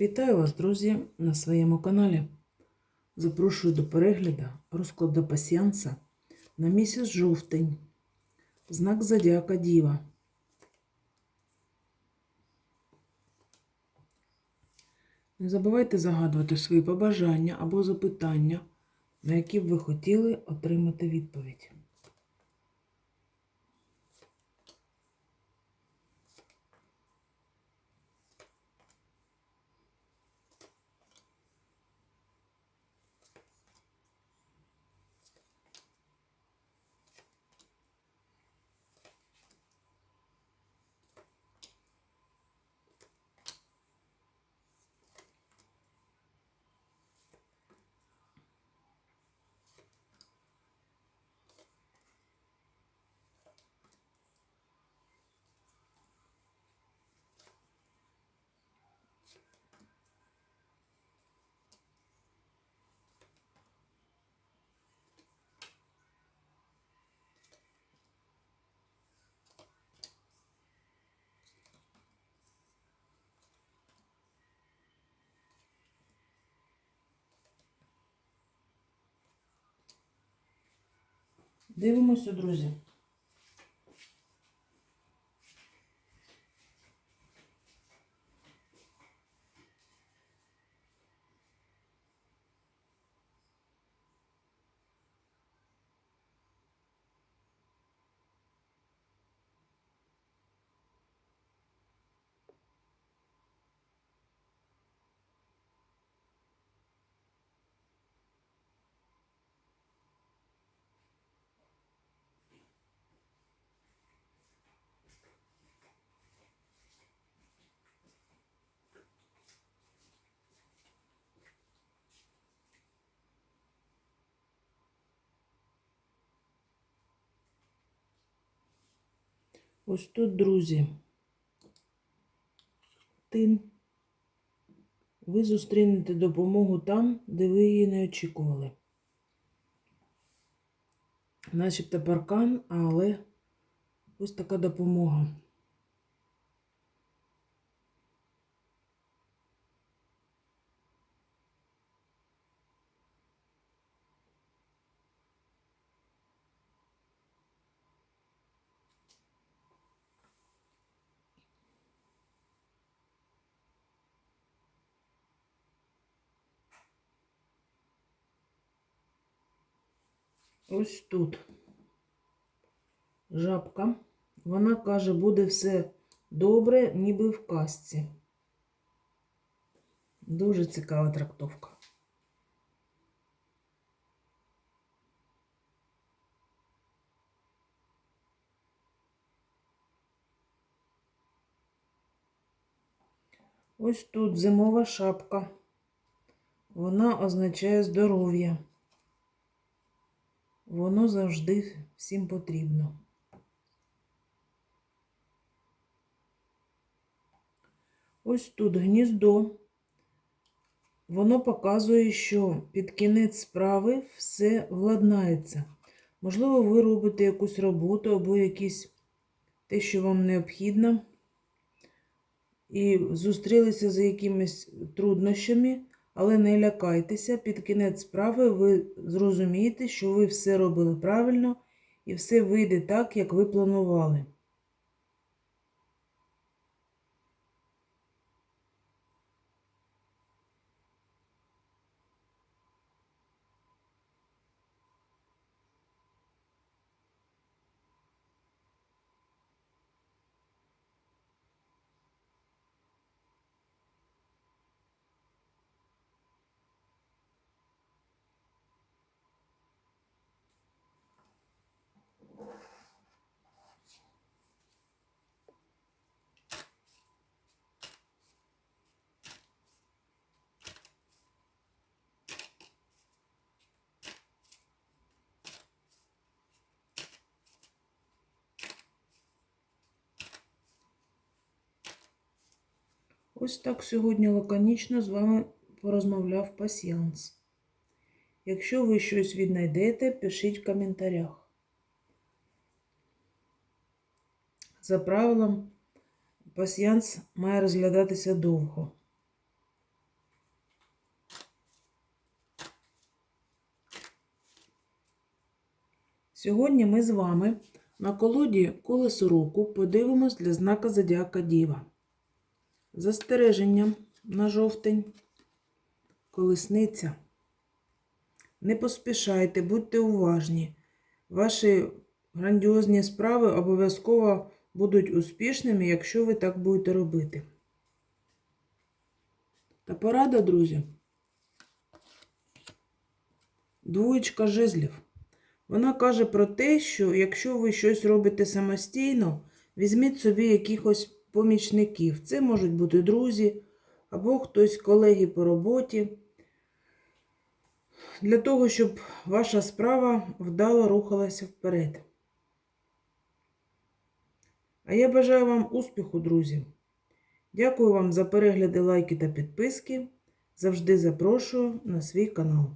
Вітаю вас, друзі, на своєму каналі. Запрошую до перегляду розкладу пасіянса на місяць жовтень. Знак Зодіака Діва. Не забувайте загадувати свої побажання або запитання, на які б ви хотіли отримати відповідь. Дивимося, друзі. Ось тут, друзі, тин. Ви зустрінете допомогу там, де ви її не очікували. Начебто паркан, але ось така допомога. Ось тут жабка. Вона каже, буде все добре, ніби в казці. Дуже цікава трактовка. Ось тут зимова шапка. Вона означає здоров'я. Воно завжди всім потрібно. Ось тут гніздо. Воно показує, що під кінець справи все владнається. Можливо, ви робите якусь роботу або якісь те, що вам необхідно, і зустрілися з якимись труднощами. Але не лякайтеся, під кінець справи ви зрозумієте, що ви все робили правильно і все вийде так, як ви планували. Ось так сьогодні лаконічно з вами порозмовляв пасіанс. Якщо ви щось віднайдете, пишіть в коментарях. За правилом, пасіанс має розглядатися довго. Сьогодні ми з вами на колоді колесо року подивимось для знака Зодіака Діва. Застереження на жовтень. Колесниця. Не поспішайте, будьте уважні. Ваші грандіозні справи обов'язково будуть успішними, якщо ви так будете робити. Та порада, друзі. Двоєчка жезлів. Вона каже про те, що якщо ви щось робите самостійно, візьміть собі якихось помічників. Це можуть бути друзі або хтось колеги по роботі. Для того, щоб ваша справа вдало рухалася вперед. А я бажаю вам успіху, друзі. Дякую вам за перегляди, лайки та підписки. Завжди запрошую на свій канал.